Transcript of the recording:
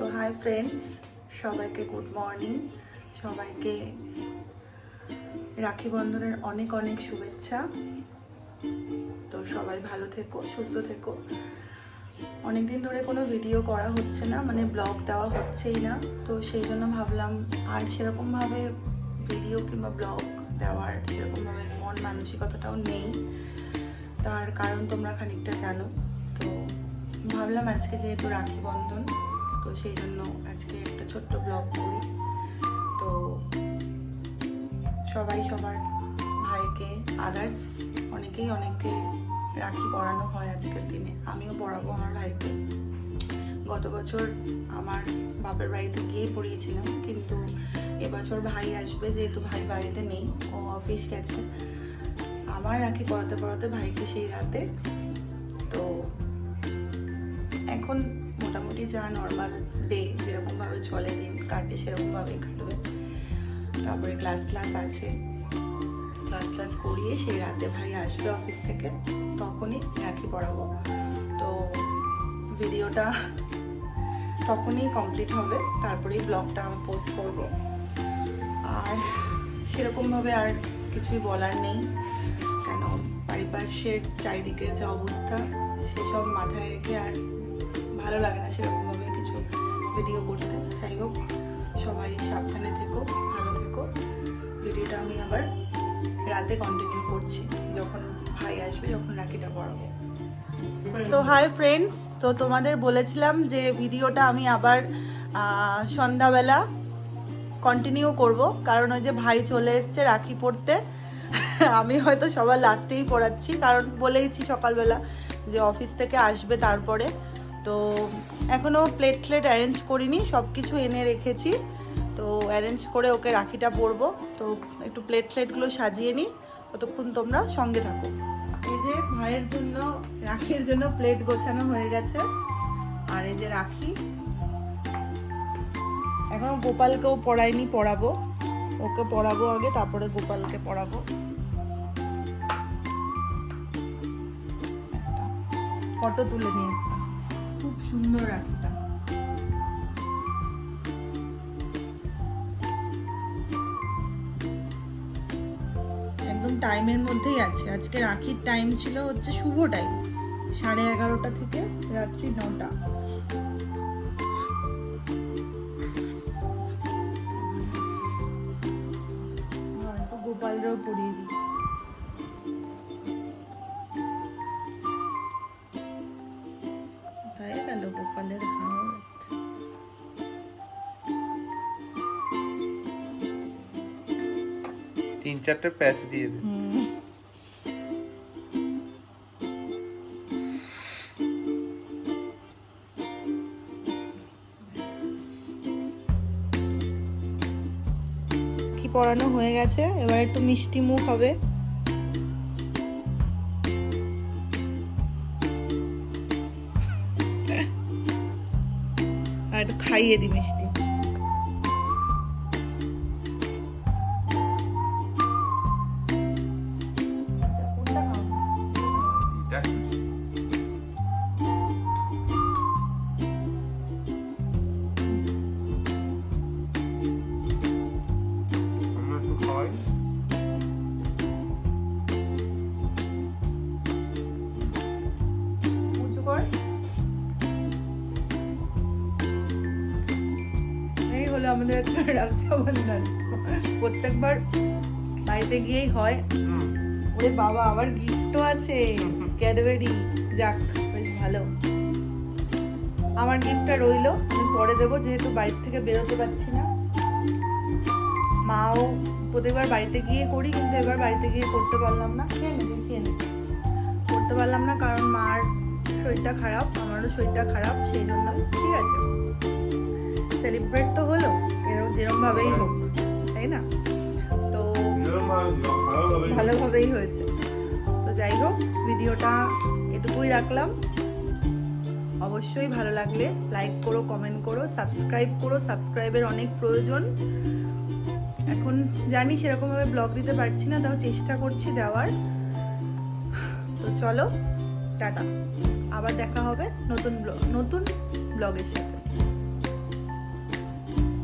তো hi friends সবাইকে good morning সবাইকে রাখি বন্ধনের অনেক অনেক শুভেচ্ছা। তো সবাই ভালো থেকো, সুস্থ থেকো। অনেকদিন ধরে কোনো ভিডিও করা হচ্ছে না মানে ব্লগ দেওয়া হচ্ছেই না। তো সেই জন্য ভাবলাম আর সেরকমভাবে ভিডিও কিংবা ব্লগ দেওয়ার সেরকমভাবে মন মানসিকতাটাও নেই। তার কারণ তোমরা খানিকটা জানো। তো ভাবলাম আজকে যেহেতু রাখি বন্ধন সেই জন্য আজকে একটা ছোট্ট ব্লগ করি। তো সবাই সবার ভাইকে আদার্স অনেকেই অনেকে রাখি পরানো হয় আজকের দিনে। আমিও পরাবো আমার ভাইকে। গত বছর আমার বাপের বাড়িতে গিয়ে পড়িয়েছিলাম, কিন্তু এবছর ভাই আসবে, যেহেতু ভাই বাড়িতে নেই, ও অফিস গেছে। আমার রাখি পড়াতে পড়াতে ভাইকে সেই রাতে, তো এখন মোটামুটি যা নর্মাল ডে যেরকমভাবে চলে, দিন কাটে সেরকমভাবেই কাটবে। তারপরে ক্লাস ক্লাস আছে। ক্লাস ক্লাস করিয়ে সেই রাতে ভাই আসবে অফিস থেকে, তখনই রাখি পড়াবো। তো ভিডিওটা তখনই কমপ্লিট হবে, তারপরেই ব্লগটা আমি পোস্ট করব। আর সেরকমভাবে আর কিছুই বলার নেই। কেন? পারিপার্শ্বিক চারিদিকের যে অবস্থা, সেসব মাথায় রেখে আর ভালো লাগে না সেরকমভাবে কিছু ভিডিও করতে। যাই হোক, সবাই সাবধানে থেকো, ভালো থেকো। ভিডিওটা আমি আবার রাতে কন্টিনিউ করছি, যখন ভাই আসবে, যখন রাখিটা পড়াবো। তো হাই ফ্রেন্ডস তো তোমাদের বলেছিলাম যে ভিডিওটা আমি আবার সন্ধ্যাবেলা কন্টিনিউ করব। কারণ ওই যে ভাই চলে এসছে রাখি পড়তে। আমি হয়তো সবার লাস্টেই পড়াচ্ছি, কারণ বলেইছি সকালবেলা যে অফিস থেকে আসবে তারপরে। তো এখনও প্লেট প্লেট অ্যারেঞ্জ করিনি সব কিছু এনে রেখেছি। তো অ্যারেঞ্জ করে ওকে রাখিটা পরবো। তো একটু প্লেট প্লেটগুলো সাজিয়ে নিই ততক্ষণ তোমরা সঙ্গে থাকো। এই যে ভাইয়ের জন্য, রাখির জন্য প্লেট গোছানো হয়ে গেছে। আর এই যে রাখি এখনও গোপালকেও পড়াইনি, পড়াবো। ওকে পড়াবো আগে, তারপরে গোপালকে পড়াবো। ফটো তুলে নিয়ে। সুন্দর একটা। একদম টাইমের মধ্যেই আছে। আজকে রাখির টাইম ছিল হচ্ছে শুভ টাইম সাড়ে এগারোটা থেকে রাত্রি নটা। গোপালরাও পরিয়ে দিই। চারটে প্যাচ দিয়ে দে। কি পড়ানো হয়ে গেছে? এবার একটু মিষ্টি মুখ হবে। আর খাইয়ে দি মিষ্টি। আমাদের একটা রক্ষাবন্ধন প্রত্যেকবার বাড়িতে গিয়েই হয়। ওরে বাবা আবার গিফটও আছে। ক্যাডবেরি যাক বেশ ভালো। আমার গিফটটা রইল। আমি পরে দেবো যেহেতু বাড়ির থেকে বেরোতে পারছি না। মাও প্রত্যেকবার বাড়িতে গিয়ে করি কিন্তু এবার বাড়িতে গিয়ে করতে পারলাম না। খেয়ে নে খেয়ে নে। করতে পারলাম না কারণ মার শরীরটা খারাপ আমারও শরীরটা খারাপ সেই জন্য। ঠিক আছে। সেলিব্রেট তো হলো এরকম যেরমভাবেই হোক, তাই না? তো ভালোভাবেই হয়েছে। তো যাই হোক, ভিডিওটা এটুকুই রাখলাম। অবশ্যই ভালো লাগলে লাইক করো কমেন্ট করো সাবস্ক্রাইব করো সাবস্ক্রাইবের অনেক প্রয়োজন। এখন জানি সেরকমভাবে ব্লগ দিতে পারছি না, তাও চেষ্টা করছি দেওয়ার। তো চলো, টাটা। আবার দেখা হবে নতুন ব্লগ নতুন ব্লগের সাথে।